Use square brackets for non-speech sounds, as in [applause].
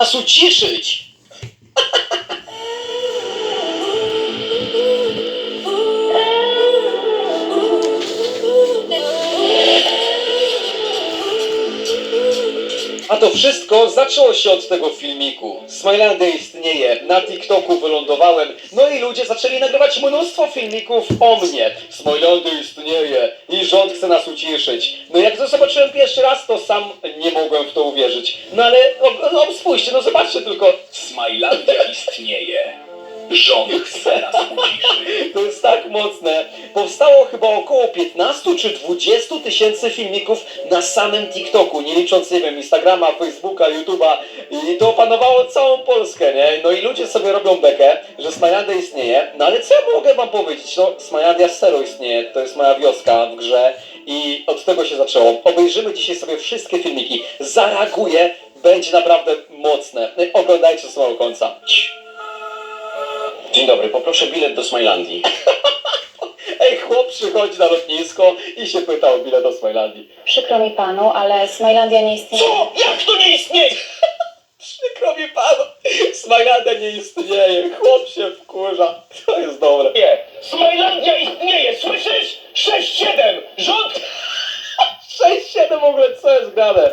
nas uciszyć. A to wszystko zaczęło się od tego filmiku. Smilandia istnieje, na TikToku wylądowałem, no i ludzie zaczęli nagrywać mnóstwo filmików o mnie. Smilandia istnieje rząd chce nas uciszyć. No jak to zobaczyłem pierwszy raz, to sam nie mogłem w to uwierzyć. No ale no, no, spójrzcie, no zobaczcie tylko. Smajlandia istnieje. Rząd chce nas uciszyć. To jest tak mocne. Powstało chyba około 15 czy 20 tysięcy filmików na samym TikToku, nie licząc, nie wiem, Instagrama, Facebooka, YouTube'a. I to opanowało całą Polskę, nie? No i ludzie sobie robią bekę, że Smajandia istnieje. No ale co ja mogę wam powiedzieć? No, Smajandia serio istnieje. To jest moja wioska w grze i od tego się zaczęło. Obejrzymy dzisiaj sobie wszystkie filmiki. Zareaguję. Będzie naprawdę mocne. Oglądajcie do samego końca. Dzień dobry, poproszę bilet do Smajlandii. [laughs] Ej, chłop przychodzi na lotnisko i się pyta o bilet do Smilandii. Przykro mi panu, ale Smilandia nie istnieje. Co? Jak to nie istnieje? [laughs] Przykro mi panu, Smilandia nie istnieje. Chłop się wkurza. To jest dobre. Nie. Smajlandia istnieje, słyszysz? 6-7! Rząd [laughs] 6-7 w ogóle, co jest grane?